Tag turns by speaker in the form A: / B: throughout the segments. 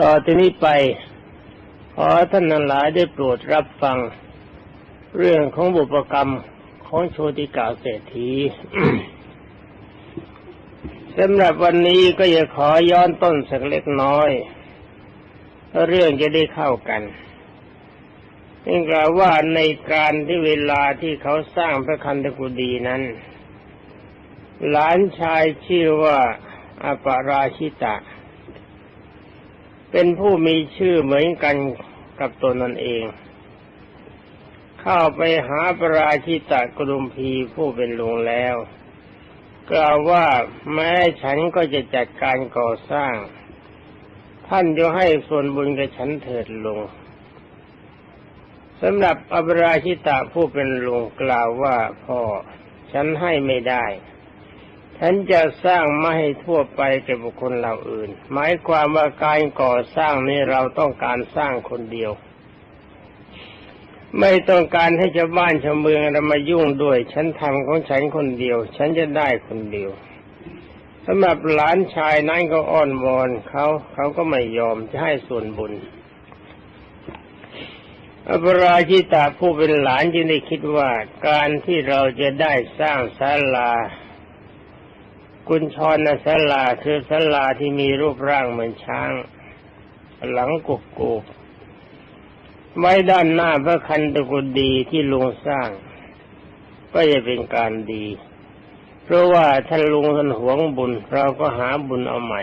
A: ต่อที่นี้ไป ขอท่านนันหลายได้โปรดรับฟัง เรื่องของบุปกรรมของโชติกาเศรษฐีสำหรับวันนี้ก็จะขอย้อนต้นสักเล็กน้อยเรื่องจะได้เข้ากันนี่กล่าวว่าในการที่เวลาที่เขาสร้างพระคันธกุฎีนั้น หลานชายชื่อว่าอาปาราชิตะ เป็นผู้มีชื่อเหมือนกันกับตนนั่นเอง เข้าไปหาปราชิตะกรุมพีผู้เป็นลุงแล้ว กล่าวว่าแม้ฉันก็จะจัดการก่อสร้าง ท่านจะให้ส่วนบุญกับฉันเถิดลงสำหรับอปราชิตะผู้เป็นลุงกล่าวว่าพ่อฉันให้ไม่ได้ ฉันจะสร้างไม่ให้ทั่วไปแก่บุคคลเหล่าอื่น หมายความว่าการก่อสร้างนี้เราต้องการสร้างคนเดียว ไม่ต้องการให้ชาวบ้านชาวเมืองเรามายุ่งด้วย ฉันทำของฉันคนเดียว ฉันจะได้คนเดียวสำหรับหลานชายนั้นก็อ้อนวอนเขาเขาก็ไม่ยอมจะให้ส่วนบุญอปราชิตาผู้เป็นหลานจึงได้คิดว่าการที่เราจะได้สร้างศาลา กุญชรนศาลาคือศาลาที่มีรูปร่างเหมือนช้าง หลังกุกกุกไว้ด้านหน้าพระคันตกุดีที่ลุงสร้าง ก็จะเป็นการดี เพราะว่าท่านลุงท่านหวงบุญ เราก็หาบุญเอาใหม่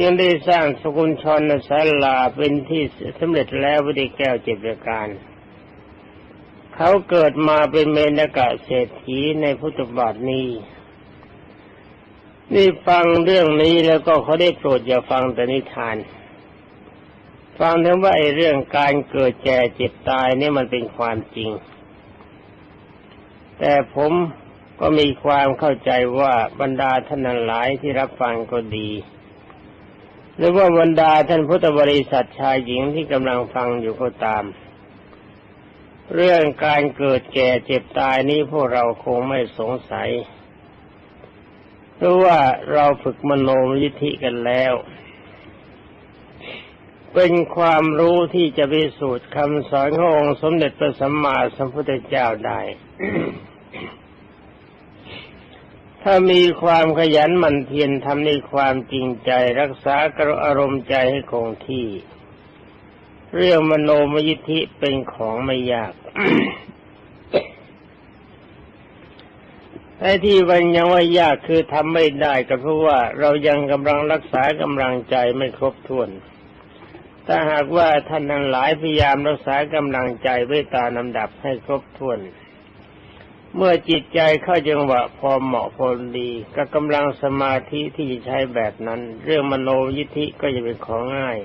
A: ยังได้สร้างสกุลชนศาลาเป็นที่สำเร็จแล้ววิธีแก้วเจ็บประการ เขาเกิดมาเป็นเมนกะเศรษฐีในพุทธบาทนี้ นี่ฟังเรื่องนี้แล้วก็เขาได้โปรดอย่าฟังแต่นิทาน ฟังถึงว่าไอ้เรื่องการเกิดแก่เจ็บตายนี่มันเป็นความจริง แต่ผมก็มีความเข้าใจว่าบรรดาท่านหลายที่รับฟังก็ดี หรือว่าบรรดาท่านพุทธบริษัทชายหญิงที่กำลังฟังอยู่ก็ตาม เรื่องการเกิดแก่เจ็บตายนี้พวกเราคงไม่สงสัย เพราะว่าเราฝึกมโนมยิธิกันแล้ว เป็นความรู้ที่จะพิสูจน์คำสอนขององค์สมเด็จพระสัมมาสัมพุทธเจ้าได้ ถ้ามีความขยันหมั่นเพียรทำในความจริงใจรักษากระอารมณ์ใจให้คงที่ เรื่องมโนมยิทธิเป็นของไม่ยาก แต่ที่วันยังว่ายากคือทำไม่ได้ก็เพราะว่าเรายังกำลังรักษากำลังใจไม่ครบถ้วนถ้าหากว่าท่านทั้งหลายพยายามรักษากำลังใจไว้ตามลำดับให้ครบถ้วน เมื่อจิตใจเข้าจังหวะพอเหมาะพอดีกับกำลังสมาธิที่ใช้แบบนั้น เรื่องมโนยิธิก็จะเป็นของง่าย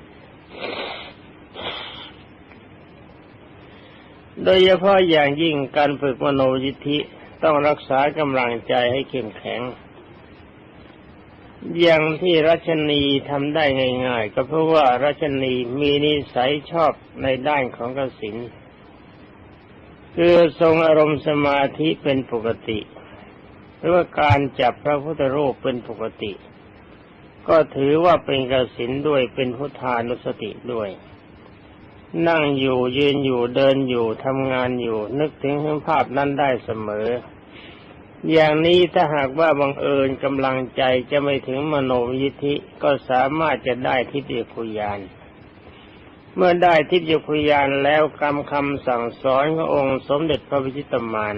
A: โดยเฉพาะอย่างยิ่งการฝึกมโนยิธิ ต้องรักษากำลังใจให้เข้มแข็ง อย่างที่รัชนีทำได้ง่ายๆ ก็เพราะว่ารัชนีมีนิสัยชอบในด้านของกสินคือทรงอารมณ์สมาธิเป็นปกติ หรือว่าการจับพระพุทธรูปเป็นปกติ ก็ถือว่าเป็นกสินด้วยเป็นพุทธานุสติด้วย นั่งอยู่ยืนอยู่เดินอยู่ทำงานอยู่ นึกถึงภาพนั้นได้เสมอ อย่างนี้ถ้าหากว่าบังเอิญกำลังใจจะไม่ถึงมโนยิทธิ ก็สามารถจะได้ทิฏฐิคุยาน เมื่อได้ทิพยคุยานแล้วคำคำสั่งสอนขององค์สมเด็จพระพิชิตมาน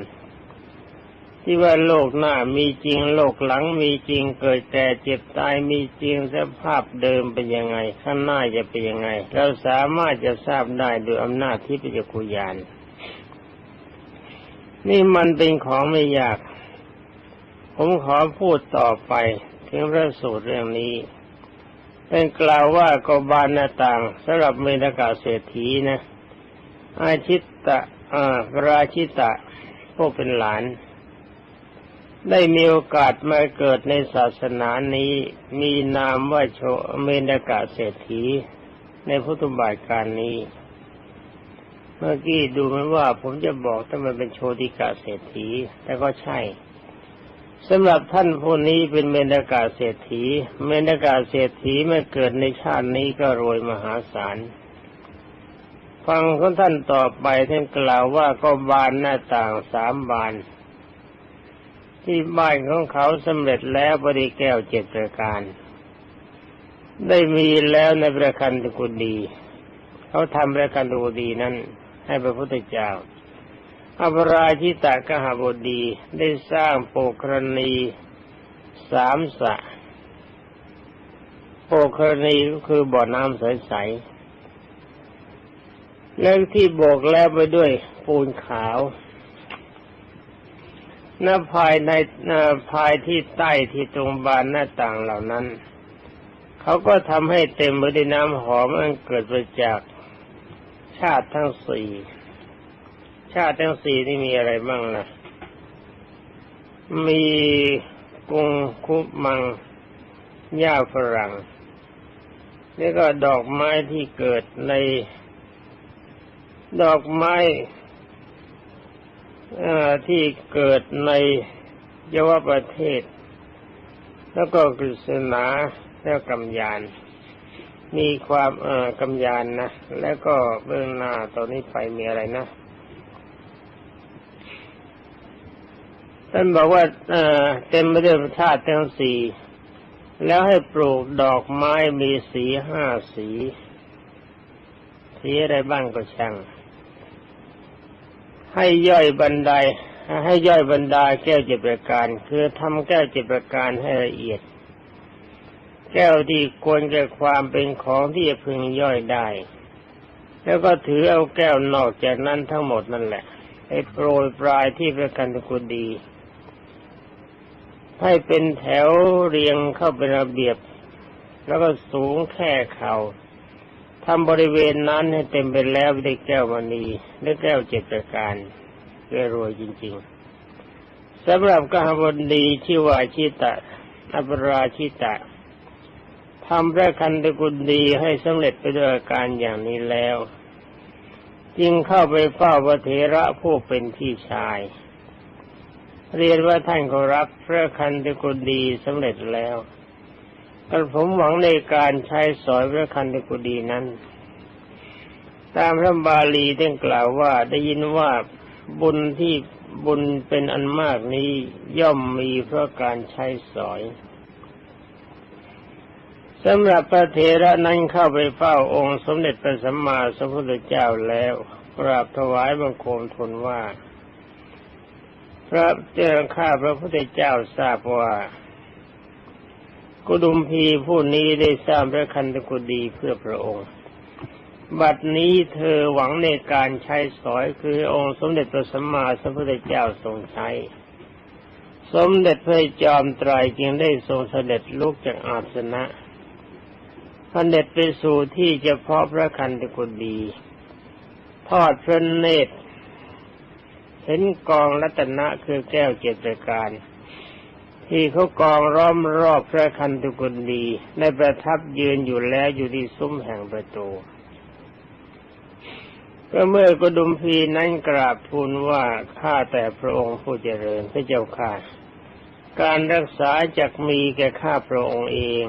A: ที่ว่าโลกหน้ามีจริงโลกหลังมีจริงเกิดแก่เจ็บตายมีจริงสภาพเดิมเป็นยังไง ข้างหน้าจะเป็นยังไง เราสามารถจะทราบได้โดยอำนาจทิพยคุยาน นี่มันเป็นของไม่ยาก ผมขอพูดต่อไปถึงพระสูตรเรื่องนี้ เป็นกล่าวว่ากบานหน้าต่างสำหรับเมนกาเศรษฐีนะอาชิตตะอาราชิตะผู้เป็นหลาน ได้มีโอกาสมาเกิดในศาสนานี้ มีนามว่าโชเมนกาเศรษฐี ในพุทธบาทการนี้ เมื่อกี้ดูมันว่า ผมจะบอกถ้ามันเป็นโชติกาเศรษฐี แต่ก็ใช่สำหรับท่านผู้นี้เป็นเมนกาเศรษฐี เมนกาเศรษฐีเมื่อเกิดในชาตินี้ก็รวยมหาศาลฟังของท่านต่อไปท่านกล่าวว่าก็บานหน้าต่างสามบาน ที่บ้านของเขาสำเร็จแล้วบริแก้วเจ็ดประการ ได้มีแล้วในประคันตกุดี เขาทำประคันตกุดีนั้น ให้พระพุทธเจ้าอภราชิตากหบดีได้สร้างโปกรณีสามสะ โปกรณีก็คือบ่อน้ำใสๆแล้วที่โบกแล้วไปด้วยปูนขาว หน้าภายในหน้าภายที่ใต้ที่ตรงบานหน้าต่างเหล่านั้น เขาก็ทำให้เต็มไปด้วยน้ำหอมอันเกิดมาจากชาติทั้งสี่ชาติทั้งสี่นี่มีอะไรบ้างล่ะมีกุงคุมังหญ้าฝรั่งนี่ก็ดอกไม้ที่เกิดใน ดอกไม้ ที่เกิดในยวประเทศ แล้วก็กฤษณาแล้วกำยาน มีความเอ่อกำยานนะ แล้วก็เบื้องหน้าตอนนี้ไปมีอะไรนะท่านบอกว่าเเต็มไปด้วยธาตุทั้งสี่แล้วให้ปลูกดอกไม้มีสีห้าสี สีอะไรบ้างก็ช่าง ให้ย่อยบันไดให้ย่อยบรรดาแก้วเจ็ประการ คือทำแก้วเจ็ประการให้ละเอียด แก้วที่ควรแก่ความเป็นของที่จะพึงย่อยได้ แล้วก็ถือเอาแก้วนอกจากนั้นทั้งหมดนั่นแหละให้โปรยปลายที่ประกันตกุดี ให้เป็นแถวเรียงเข้าเป็นระเบียบ แล้วก็สูงแค่เขา่า ทำบริเวณนั้นให้เต็มไปแล้วด้วยแก้วมณีและแก้วเจ็ดประการเพื่อรวยจริง ๆสำหรับกหบดีชื่อว่าชิตะอัปราชิตะทำพระคันตกุลดีให้สำเร็จไปด้วยการอย่างนี้แล้ว จึงเข้าไปเฝ้าพระเถระผู้เป็นพี่ชาย เรียนว่าท่านก็รับพระคันตกุดีสำเร็จแล้ว แต่ผมหวังในการใช้สอยพระคันตกุดีนั้น ตามพระบาลีได้กล่าวว่าได้ยินว่าบุญที่บุญเป็นอันมากนี้ย่อมมีเพราะการใช้สอยสำหรับพระเทระนั้นเข้าไปเฝ้าองค์สมเด็จพระสัมมาสัมพุทธเจ้าแล้วกราบถวายบังคมทูลว่า พระเจ้าข้าพระพุทธเจ้าทราบว่า กุดุมพีผู้นี้ได้สร้างพระคันตกุดีเพื่อพระองค์ บัดนี้เธอหวังในการใช้สอยคือองค์สมเด็จพระสัมมาสัมพุทธเจ้าทรงใช้ สมเด็จพระจอมไตรจึงได้ทรงเสด็จลุกจากอาสนะพระเด็จไปสู่ที่เฉพาะพระคันตกุดี ทอดพระเนตรเห็นกองรัตนะคือแก้วเจตการ ที่เขากองล้อมรอบพระคันตุกุลดีในประทับยืนอยู่แล้วอยู่ที่ซุ้มแห่งประตู ก็เมื่อกดุมพีนั้นกราบทูลว่าข้าแต่พระองค์ผู้เจริญพระเจ้าค่ะ การรักษาจักมีแก่ข้าพระองค์เอง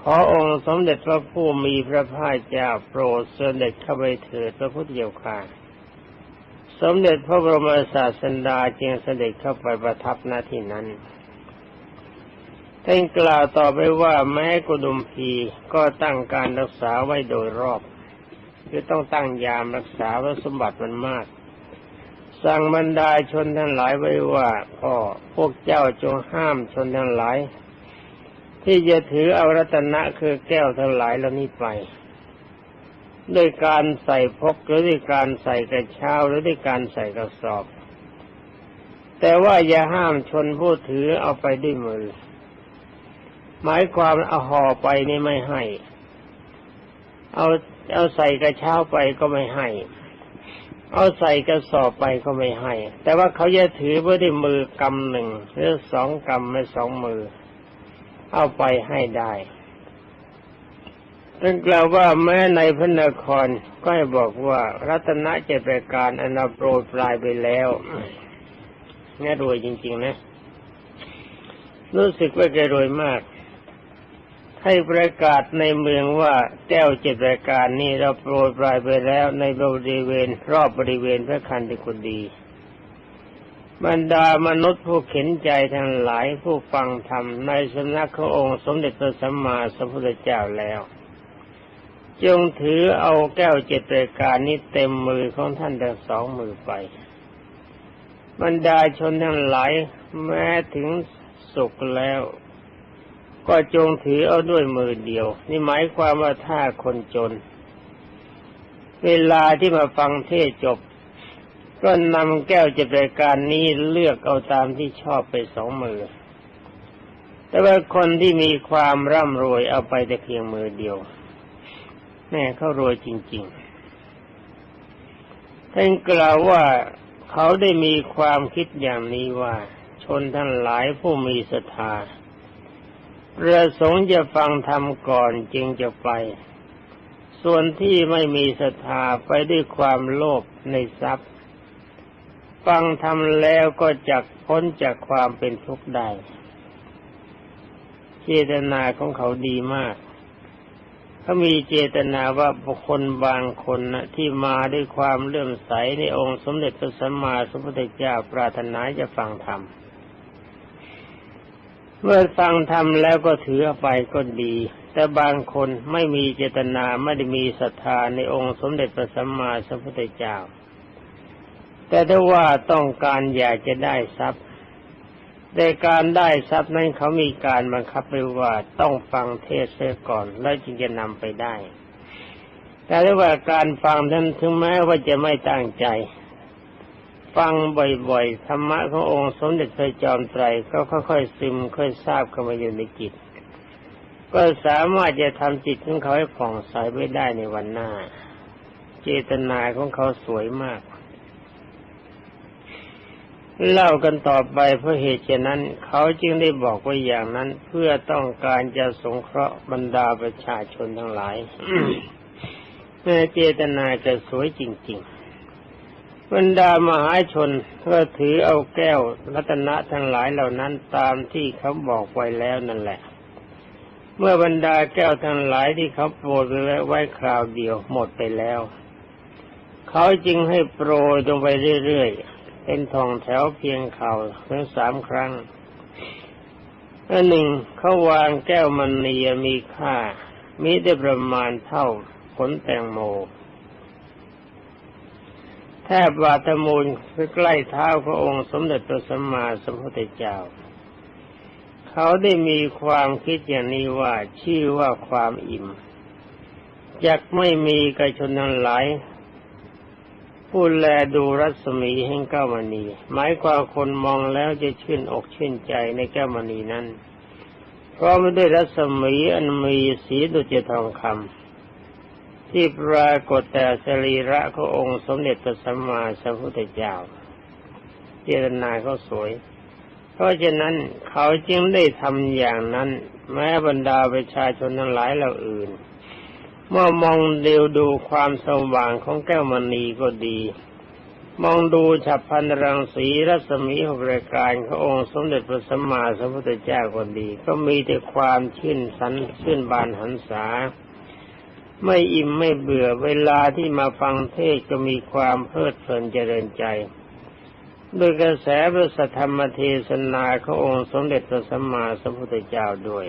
A: ขอองค์สมเด็จพระผู้มีพระภาคเจ้าโปรดเสด็จเข้าไปเถิดพระพุทธเจ้าค่ะ สมเด็จพระบรมศาสดาจึงเสด็จเข้าไปประทับหน้าที่นั้นท่านกล่าวต่อไปว่าแม้กุดุมพีก็ตั้งการรักษาไว้โดยรอบคือต้องตั้งยามรักษาว่าสมบัติมันมาก สั่งบรรดาชนทั้งหลายไว้ว่าพ่อพวกเจ้าจงห้ามชนทั้งหลาย ที่จะถือเอารัตนะคือแก้วทั้งหลายเหล่านี้ไป ด้วยการใส่พกหรือด้วยการใส่กระเช้าหรือด้วยการใส่กระสอบ แต่ว่าอย่าห้ามชนผู้ถือเอาไปด้วยมือ หมายความเอาห่อไปนี่ไม่ให้ เอาเอาใส่กระเช้าไปก็ไม่ให้ เอาใส่กระสอบไปก็ไม่ให้ แต่ว่าเขาจะถือไว้ด้วยมือกำหนึ่งหรือสองกำไม่สองมือ เอาไปให้ได้ ท่านกล่าวว่าแม้ในพระนครก็ให้บอกว่ารัตนเจตรการอนาโปรดปลายไปแล้วแง่รวยจริง ๆ นะ รู้สึกว่าแกรวยมาก ให้ประกาศในเมืองว่าแก้วเจ็ดรายการนี้เราโปรยปลายไปแล้วในบริเวณ รอบบริเวณพระคันธิกุดีบรรดามนุษย์ผู้เข็นใจทั้งหลายผู้ฟังธรรมในสำนักขององค์สมเด็จพระสัมมาสัมพุทธเจ้าแล้ว จงถือเอาแก้วเจ็ดรายการนี้เต็มมือของท่านทั้งสองมือไป บรรดาชนทั้งหลายแม้ถึงสุขแล้ว ก็จงถือเอาด้วยมือเดียว นี่หมายความว่าถ้าคนจน เวลาที่มาฟังเทศจบ ก็นำแก้วเจ็ดรายการนี้เลือกเอาตามที่ชอบไปสองมือ แต่ว่าคนที่มีความร่ำรวยเอาไปแต่เพียงมือเดียว แม่เขารวยจริงๆ ท่านกล่าวว่าเขาได้มีความคิดอย่างนี้ว่า ชนทั้งหลายผู้มีศรัทธาประสงค์จะฟังธรรมก่อนจึงจะไป ส่วนที่ไม่มีศรัทธาไปด้วยความโลภในทรัพย์ ฟังทำแล้วก็จักพ้นจากความเป็นทุกข์ได้เจตนาของเขาดีมาก เขามีเจตนาว่าบุคคลบางคนนะที่มาด้วยความเลื่อมใสในองค์สมเด็จพระสัมมาสัมพุทธเจ้าปรารถนาจะฟังธรรมเมื่อฟังธรรมแล้วก็ถือไปก็ดี แต่บางคนไม่มีเจตนาไม่ได้มีศรัทธาในองค์สมเด็จพระสัมมาสัมพุทธเจ้า แต่ถ้าว่าต้องการอยากจะได้ทรัพย์ ในการได้ทรัพย์นั้นเขามีการบังคับไว้ว่าต้องฟังเทศเสียก่อนแล้วจึงจะนำไปได้ แต่ถ้าว่าการฟังนั้นถึงแม้ว่าจะไม่ตั้งใจ ฟังบ่อยๆธรรมะขององค์สมเด็จพระจอมไตรก็ค่อยๆซึมค่อยทราบเข้ามาอยู่ในจิต ก็สามารถจะทำจิตของเขาให้ผ่องใสไว้ได้ในวันหน้า เจตนาของเขาสวยมาก เล่ากันต่อไปเพราะเหตุฉะนั้น เขาจึงได้บอกไว่าอย่างนั้นเพื่อต้องการจะสงเคราะห์บรรดาประชาชนทั้งหลายแม่เจตนาจะสวยจริง ๆ บรรดามหาชนก็ถือเอาแก้วรัตนะทั้งหลายเหล่านั้นตามที่เขาบอกไว้แล้วนั่นแหละ เมื่อบรรดาแก้วทั้งหลายที่เขาโปรยไว้คราวเดียวหมดไปแล้ว เขาจึงให้โปรยลงไปเรื่อยๆ เป็นทองแถวเพียงเข่าถึงสามครั้งอันหนึ่งเขาวางแก้วมันนีมีค่า มีได้ประมาณเท่าผลแตงโมแทบบาตมูลคือใกล้เท้าพระองค์สมเด็จพระสัมมาสัมพุทธเจ้า เขาได้มีความคิดอย่างนี้ว่าชื่อว่าความอิ่มจากไม่มีกระชนทั้งหลาย ผู้แลดูรัศมีแห่งแก้วมณีหมายความคนมองแล้วจะชื่นอกชื่นใจในแก้วมณีนั้น เพราะไม่ได้รัศมีอันมีสีดุจทองคำที่ปรากฏแต่สรีระขององค์สมเด็จพระสัมมาสัมพุทธเจ้าเจตนาเขาสวย เพราะฉะนั้นเขาจึงได้ทำอย่างนั้น แม้บรรดาประชาชนทั้งหลายเหล่าอื่น เมื่อมองเดียวดูความสว่างของแก้วมณีก็ดี มองดูฉับพันรังสีรัศมีหกรายการขององค์สมเด็จพระสัมมาสัมพุทธเจ้าก็ดี ก็มีแต่ความชื่นสันชื่นบานหันษา ไม่อิ่มไม่เบื่อเวลาที่มาฟังเทศก็มีความเพลิดเพลินเจริญใจโดยกระแสพระสัทธรรมเทศนาขององค์สมเด็จพระสัมมาสัมพุทธเจ้าด้วย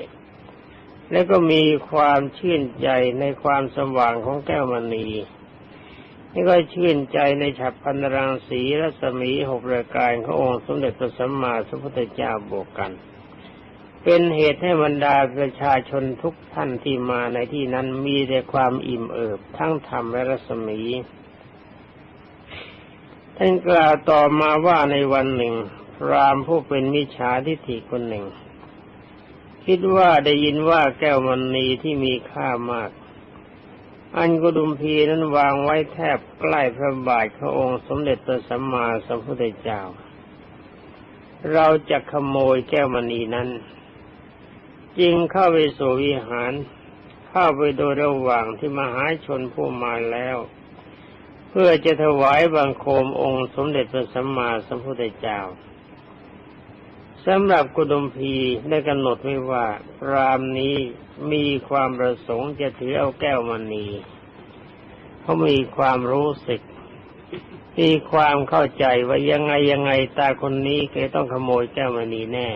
A: แล้วก็มีความชื่นใจในความสว่างของแก้วมณีนี่ก็ชื่นใจในฉับพันรังสีรัศมีหกรายการขององค์สมเด็จพระสัมมาสัมพุทธเจ้าบวกกัน เป็นเหตุให้บรรดาประชาชนทุกท่านที่มาในที่นั้นมีแต่ความอิ่มเอิบทั้งธรรมและรัศมีท่านกล่าวต่อมาว่าในวันหนึ่งพรามผู้เป็นมิจฉาทิฏฐิคนหนึ่ง คิดว่าได้ยินว่าแก้วมณีที่มีค่ามาก อันกุดุมพีนั้นวางไว้แทบใกล้พระบาทพระองค์สมเด็จพระสัมมาสัมพุทธเจ้า เราจะขโมยแก้วมณีนั้นจึงเข้าไปสู่วิหาร เข้าไปโดยระหว่างที่มหาชนผู้มาแล้ว เพื่อจะถวายบังคมองค์สมเด็จพระสัมมาสัมพุทธเจ้า สำหรับกุดมพีได้กำหนดไว้ว่าพรามนี้มีความประสงค์จะถือเอาแก้วมณีเขามีความรู้สึก มีความเข้าใจว่ายังไงยังไงตาคนนี้เคยต้องขโมยแก้วมณีแน่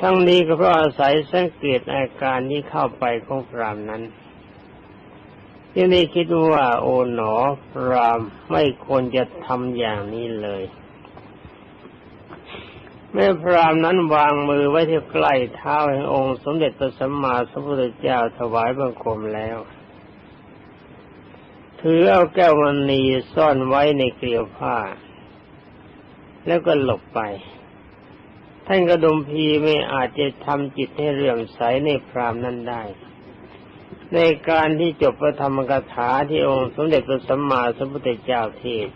A: ทั้งนี้ก็เพราะอาศัยสังเกตอาการที่เข้าไปของพรามนั้นที่นี่คิดว่าโอ๋หนอพรามไม่ควรจะทำอย่างนี้เลย แม่พรามนั้นวางมือไว้ที่ใกล้เท้าแห่งองค์สมเด็จพระสัมมาสัมพุทธเจ้าถวายบังคมแล้ว ถือเอาแก้วมณีซ่อนไว้ในเกลียวผ้า แล้วก็หลบไป ท่านกระดมพีไม่อาจจะทำจิตให้เรื่อมใสในพรามนั้นได้ ในการที่จบพระธรรมกถาที่องค์สมเด็จพระสัมมาสัมพุทธเจ้าเทศ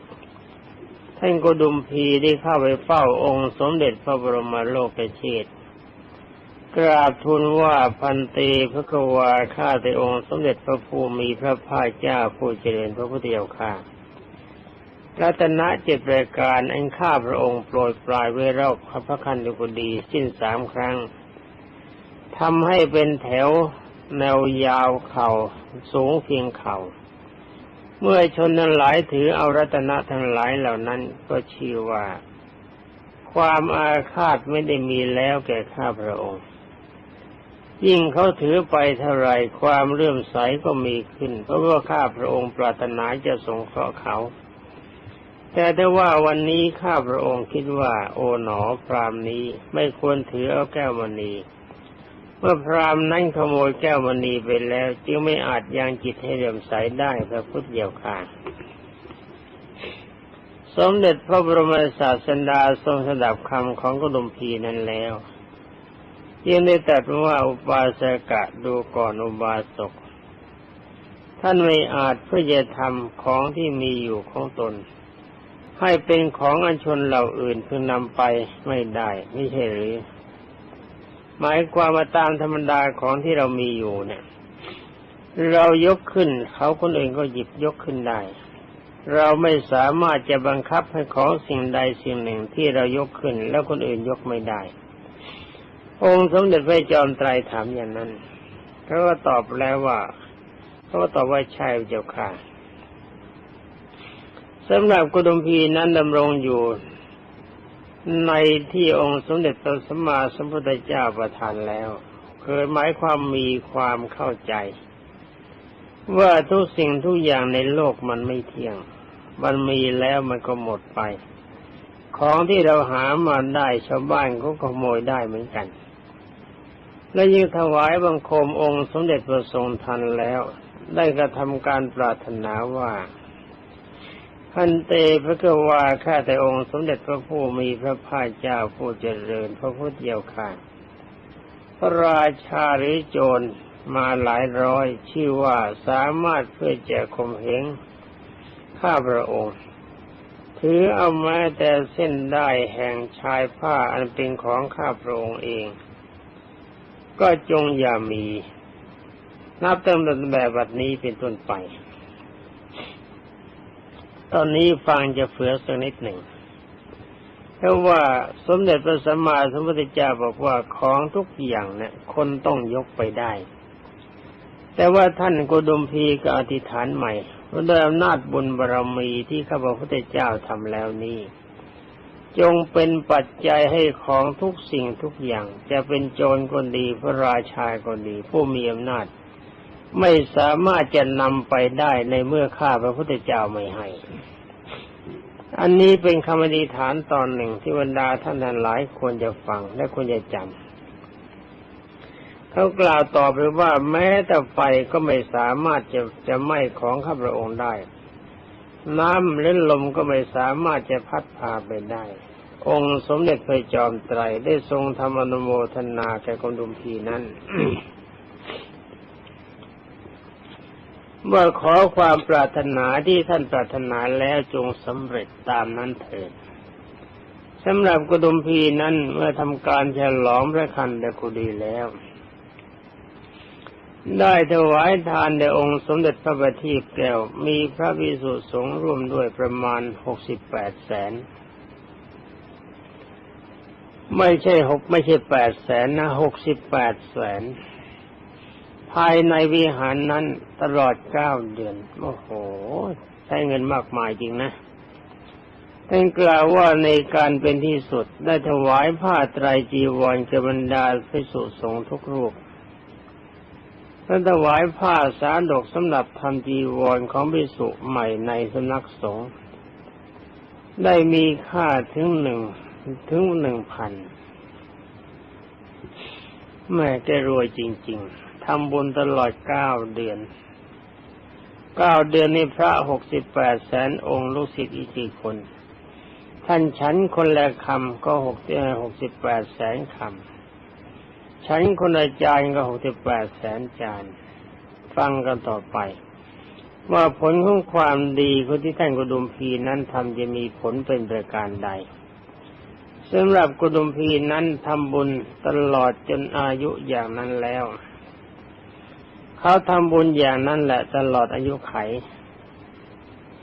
A: ท่านกดุมพีได้เข้าไปเฝ้าองค์สมเด็จพระบรมโลกเชษกราบทูลว่าพันตีพระกวาข้าแต่องค์สมเด็จพระภูมิพระภาคเจ้าผู้เจริญพระพุทธเจ้าข้ารัตนะเจ็ดรายการอันข้าพระองค์โปรดปลายเวรอบพระคันธุกดีสิ้นสามครั้งทำให้เป็นแถวแนวยาวเข่าสูงเพียงเข่า เมื่อชนนั้นหลายถือเอารัตนะทั้งหลายเหล่านั้นก็ชื่อว่า ความอาฆาตไม่ได้มีแล้วแก่ข้าพระองค์ ยิ่งเขาถือไปเท่าไรความเลื่อมใสก็มีขึ้น เพราะว่าข้าพระองค์ปรารถนาจะสงเคราะห์เขา แต่ถ้ว่าวันนี้ข้าพระองค์คิดว่า โอ๋หนอพรามนี้ไม่ควรถือเอาแก้วมณี เมื่อพรามนั้นขโมยแก้วมณีไปแล้ว จึงไม่อาจยังจิตให้เลื่อมใสได้พระพุทธเดียวค่ะสมเด็จพระบรมศาสดาทรงสดับคำของกุดุมพีนั้นแล้วยังได้ตรัสว่าอุบาสกะดูก่อนอุบาสก ท่านไม่อาจเพื่อจะทำของที่มีอยู่ของตน ให้เป็นของอันชนเหล่าอื่นเพื่อนำไปไม่ได้ไม่ใช่หรือ หมายความมาตามธรรมดาของที่เรามีอยู่เนี่ย เรายกขึ้น เขาคนอื่นก็หยิบยกขึ้นได้ เราไม่สามารถจะบังคับให้ของสิ่งใดสิ่งหนึ่งที่เรายกขึ้น แล้วคนอื่นยกไม่ได้ องค์สมเด็จพระจอมไตรถามอย่างนั้นเขาก็ตอบแล้วว่าเขาก็ตอบว่าใช่เจ้าค่ะสำหรับกุดุมพีนั้นดำรงอยู่ ในที่องค์สมเด็จพระสัมมาสัมพุทธเจ้าประทานแล้ว เคยหมายความมีความเข้าใจ ว่าทุกสิ่งทุกอย่างในโลกมันไม่เที่ยง มันมีแล้วมันก็หมดไป ของที่เราหามาได้ชาวบ้านก็ขโมยได้เหมือนกัน และยิ่งถวายบังคมองค์สมเด็จพระทรงทันแล้ว ได้กระทำการปรารถนาว่า พันเตพระกวาข้าแต่องค์สมเด็จพระผู้มีพระภาคเจ้าผู้เจริญพระพุทธเจ้าค่ะพระราชาหรือโจรมาหลายร้อย ชื่อว่าสามารถเพื่อจะข่มเหงข้าพระองค์ ถือเอาแม้แต่เส้นได้แห่งชายผ้าอันเป็นของข้าพระองค์เอง ก็จงอย่ามี นับตั้งแต่แบบนี้เป็นต้นไป ตอนนี้ฟังจะเฟือสักนิดหนึ่งเพราะว่าสมเด็จพระสัมมาสัมพุทธเจ้าบอกว่าของทุกอย่างเนี่ยคนต้องยกไปได้ แต่ว่าท่านโกดมพีก็อธิษฐานใหม่ด้วยอำนาจบุญบารรมีที่ข้าพระพุทธเจ้าทำแล้วนี้จงเป็นปัจจัยให้ของทุกสิ่งทุกอย่าง จะเป็นโจรคนดีพระราชาคนดี ผู้มีอำนาจ ไม่สามารถจะนำไปได้ในเมื่อข้าพระพุทธเจ้าไม่ให้ อันนี้เป็นคำอธิษฐานตอนหนึ่งที่บรรดาท่านทั้งหลายควรจะฟังและควรจะจำเขากล่าวต่อไปว่าแม้แต่ไฟก็ไม่สามารถจะจะไหม้ของข้าพระองค์ได้ น้ำและลมก็ไม่สามารถจะพัดพาไปได้ องค์สมเด็จพระจอมไตรได้ทรงธรรมนุโมทนาแก่กดุมพีนั้น เมื่อขอความปรารถนาที่ท่านปรารถนาแล้วจงสำเร็จตามนั้นเถิดสำหรับกุดุมพีนั้นเมื่อทำการฉลองพระคันเดกุดีแล้ว ได้ถวายทานแด่องค์สมเด็จพระบัณฑิตแก้วมีพระวิสุสงฆ์ร่วมด้วยประมาณหกสิบแปดแสน ไม่ใช่หกไม่ใช่แปดแสนนะหกสิบแปดแสน ภายในวิหารนั้นตลอดเก้าเดือน โอ้โห ใช้เงินมากมายจริงนะท่านกล่าวว่าในการเป็นที่สุดได้ถวายผ้าไตรจีวรแก่บรรดาพิสุสงฆ์ทุกรูปท่านถวายผ้าสาดกสำหรับทำจีวรของพิสุใหม่ในสำนักสงฆ์ได้มีค่าถึงหนึ่งถึงหนึ่งพันแม่แกรวยจริง ๆ ทำบุญตลอดเก้าเดือนเก้าเดือนนี้พระหกสิบแปดแสนองค์ลูกศิษย์อีกกี่คน ท่านฉันคนละคำก็หกหกสิบแปดแสนคำฉันคนละจานก็หกสิบแปดแสนจาน ฟังกันต่อไป ว่าผลของความดีคนที่ท่านกุดุมพีนั้นทำจะมีผลเป็นประการใดสำหรับกุดุมพีนั้นทำบุญตลอดจนอายุอย่างนั้นแล้ว เขาทำบุญอย่างนั้นแหละตลอดอายุไข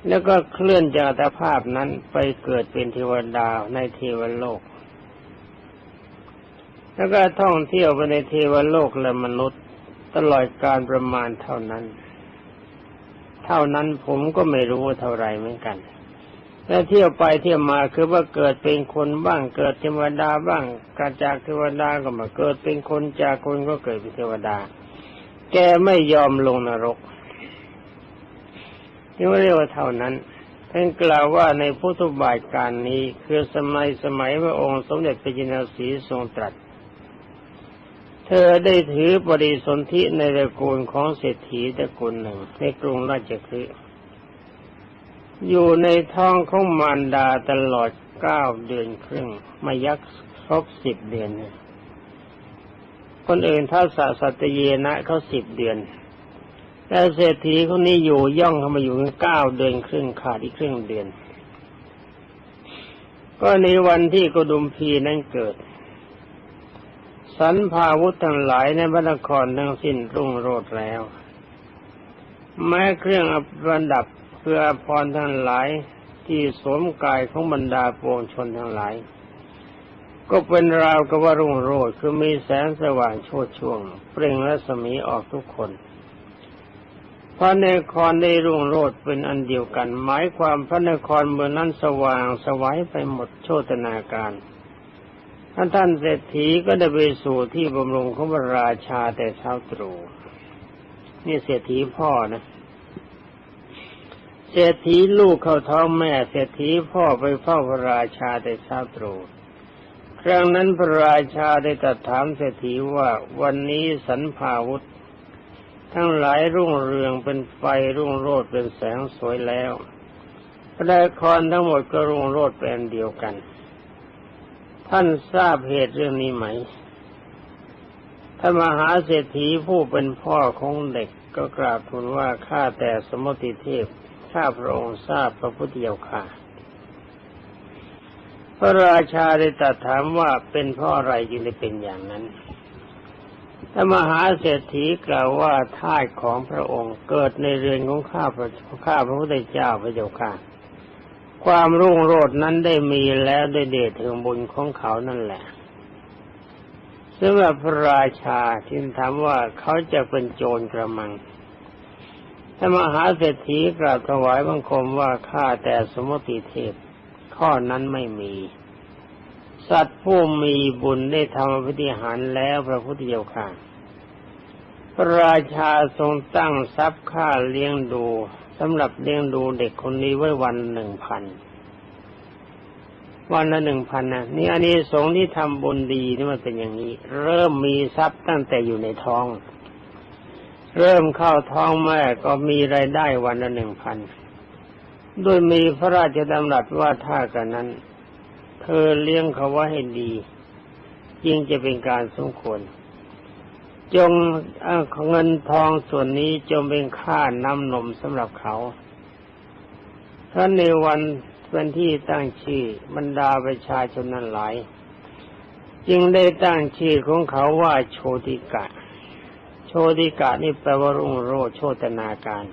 A: แล้วก็เคลื่อนจากอัตภาพนั้นไปเกิดเป็นเทวดาในเทวโลก แล้วก็ท่องเที่ยวไปในเทวโลกและมนุษย์ ตลอดการประมาณเท่านั้น เท่านั้นผมก็ไม่รู้เท่าไรเหมือนกันแล้วเที่ยวไปเที่ยวมาคือว่าเกิดเป็นคนบ้างเกิดเทวดาบ้างกาจากเทวดาก็มาเกิดเป็นคนจากคนก็เกิดเป็นเทวดา แกไม่ยอมลงนรกที่ว่เรียกว่าเท่านั้นท่านกล่าวว่าในพุทธบาทการนี้คือสมัยสมัยพระองค์สมเด็จพระจินสีทรงตรัส เธอได้ถือปริสนธิในตระกูลของเศรษฐีตระกูลหนึ่ง ในกรุงราชคฤห์อยู่ในท้องของมารดาตลอดเก้าเดือนครึ่งมายักครบสิบเดือนเนี่ย คนอื่นถ้าสสัตเยนะเขาสิบเดือนแต่เศรษฐีคนนี้อยู่ย่องเข้ามาอยู่เก้าเดือนครึ่งขาดอีกครึ่งเดือน ก็ในวันที่กดุมพีนั้นเกิด สันพาวุธทั้งหลายในพระนครทั้งสิ้นรุ่งโรจน์แล้ว แม้เครื่องประดับเพื่อพรทั้งหลายที่สวมกายของบรรดาปวงชนทั้งหลาย ก็เป็นราวกับว่ารุ่งโรจน์คือมีแสงสว่างโชดช่วง เปล่งรัศมีออกทุกคนพระนครได้รุ่งโรจน์เป็นอันเดียวกัน หมายความพระนครเมืองนั้นสว่างสวัยไปหมดโชตนาการท่านท่านเศรษฐีก็ได้ไปสู่ที่บำรุงของพระราชาแต่เช้าตรู่นี่เศรษฐีพ่อนะเศรษฐีลูกเข้าท้องแม่ เศรษฐีพ่อไปเฝ้าพระราชาได้ทราตรู่ ครั้งนั้นพระราชาได้ตรัสถามเศรษฐีว่าวันนี้สันพาวุธ ทั้งหลายรุ่งเรืองเป็นไฟรุ่งโรดเป็นแสงสวยแล้วพระนครทั้งหมดก็รุ่งโรดเป็นเดียวกัน ท่านทราบเหตุเรื่องนี้ไหมท่านมหาเศรษฐีผู้เป็นพ่อของเด็กก็กราบทูลว่าข้าแต่สมมติเทพข้าพระองค์ทราบพระพุทธเจ้าค่ะ พระราชาได้ตรัสถามว่าเป็นเพราะอะไรจึงได้เป็นอย่างนั้นถ้ามหาเศรษฐีกล่าวว่าทาสของพระองค์เกิดในเรือนของข้าพระข้าพระพุทธเจ้าพระเจ้าค่ะ ความรุ่งโรจน์นั้นได้มีแล้วด้วยเดชถึงบุญของเขานั่นแหละสำหรับพระราชาที่ถามว่าเขาจะเป็นโจรกระมังถ้ามหาเศรษฐีกราบถวายบังคมว่าข้าแต่สมมติเทพ ข้อนั้นไม่มี สัตว์ผู้มีบุญได้ทำพิธีหารแล้วพระพุทธเจ้าค่ะพระราชาทรงตั้งทรัพย์ค่าเลี้ยงดูสำหรับเลี้ยงดูเด็กคนนี้ไว้วันหนึ่งพันวันละหนึ่งพันนะนี่อันนี้สงที่ทำบุญดีนี่มันเป็นอย่างนี้ เริ่มมีทรัพย์ตั้งแต่อยู่ในท้อง เริ่มเข้าท้องแม่ก็มีไรายได้วันละหนึ่งพัน โดยมีพระราชดำรัสว่าถ้ากันนั้น เธอเลี้ยงเขาไว้ให้ดียิ่งจะเป็นการสมควร จงเงินทองส่วนนี้จงเป็นค่าน้ำนมสำหรับเขาถ้านในวันเป็นที่ตั้งชื่อบรรดาประชาชนนั้นหลาย จึงได้ตั้งชื่อของเขาว่าโชติกะ โชติกะนี่แปลว่ารุ่งโรจน์โชตนาการ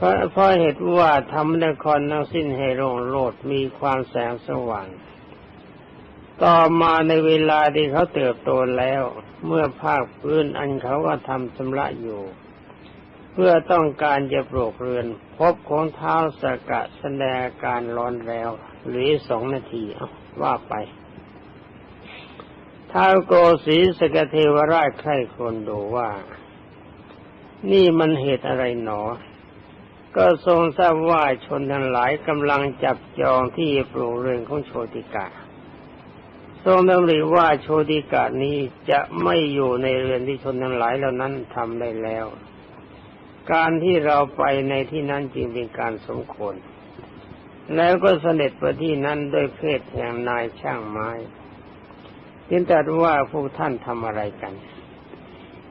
A: เพราะเพราะเหตุว่าทำนครนั้งสิ้นให้ร่งโรจน์มีความแสงสว่าง ต่อมาในเวลาที่เขาเติบโตแล้ว เมื่อภาคพื้นอันเขาก็ทำชำระอยู่ เพื่อต้องการจะปลูกเรือน พบของเท้าสกะแสดงการร้อนแล้ว หรือสองนาทีว่าไปท้าวโกสีสกเทวราชใครคนดูว่า นี่มันเหตุอะไรหนอ ก็ทรงทราบว่าชนทั้งหลายกำลังจับจองที่ปลูกเรือนของโชติกาทรงดำริว่าโชติกานี้จะไม่อยู่ในเรือนที่ชนทั้งหลายเหล่านั้นทำได้แล้ว การที่เราไปในที่นั้นจึงเป็นการสมควรแล้วก็เสด็จไปที่นั้นด้วยเพศแห่งนายช่างไม้จึงตรัสว่าพวกท่านทำอะไรกัน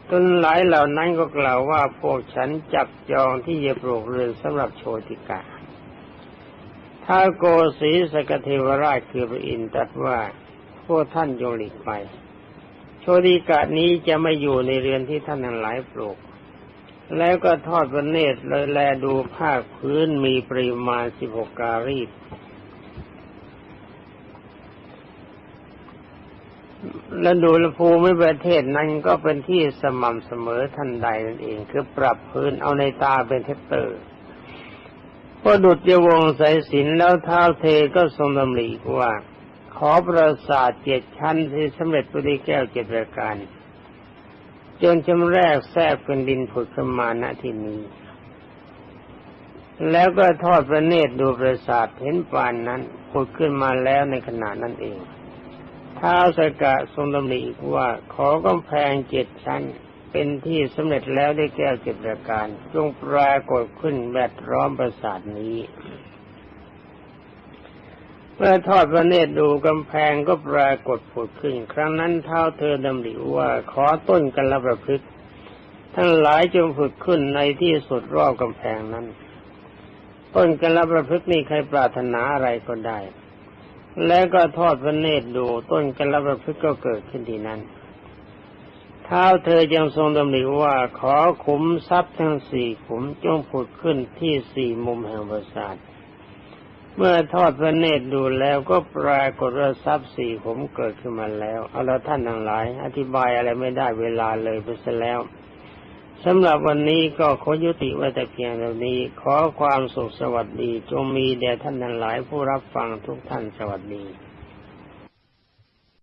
A: ตนหลายเหล่านั้นก็กล่าวว่าพวกฉันจับจองที่จะปลูกเรือนสำหรับโชติกาถ้าโกศีสกเทวราชคือพระอินทร์ตรัสว่าพวกท่านจงหลีกไป โชติกานี้จะไม่อยู่ในเรือนที่ท่านทั้งหลายปลูก แล้วก็ทอดพระเนตรเลยแลดูภาพื้นมีปริมาณสิบหกการี และดูลภูมิประเทศนั้นก็เป็นที่สม่ำเสมอทันใดนั่นเองคือปรับพื้นเอาในตาเป็นเทปเตอร์พอดุจยวงสายสินแล้วท้าเทก็ทรงดำริว่า ขอประสาทเจ็ดชั้นที่สำเร็จปริแก้วเจ็ดประการจนจำแรกแทรกเป็นดินผุดขึ้นมาณที่นี้ แล้วก็ทอดพระเนตรดูประสาทเห็นปานนั้นผุดขึ้นมาแล้วในขณะนั้นเอง ท้าวสกะทรงดำริว่าขอกำแพงเจ็ดชั้น เป็นที่สำเร็จแล้วได้แก้วเจ็ดประการจงปรากฏขึ้นแวดร้อมปราสาทนี้เมื่อทอดพระเนตรดูกำแพงก็ปรากฏผุดขึ้น ครั้งนั้นเท้าเธอดำริว่าขอต้นกันละประพฤกทั้งหลายจงผุดขึ้นในที่สุดรอบกำแพงนั้น ต้นกันละประพฤกนี่ใครปรารถนาอะไรก็ได้ แล้วก็ทอดพระเนตรดูต้นกระประพฤกก็เกิดขึ้นที่นั้นเท้าเธอยังทรงดำริว่าขอขุมทรัพย์ทั้งสี่ขุมจงผุดขึ้นที่สี่มุมแห่งปราสาทเมื่อทอดพระเนตรดูแล้วก็ปรากฏว่าทรัพย์สี่ขุมเกิดขึ้นมาแล้ว เอาละท่านทั้งหลาย อธิบายอะไรไม่ได้เวลาเลยไปซะแล้ว สำหรับวันนี้ก็ขอยุติไว้แต่เพียงเท่านี้ ขอความสุขสวัสดีจงมีแด่ท่านทั้งหลายผู้รับฟังทุกท่านสวัสดี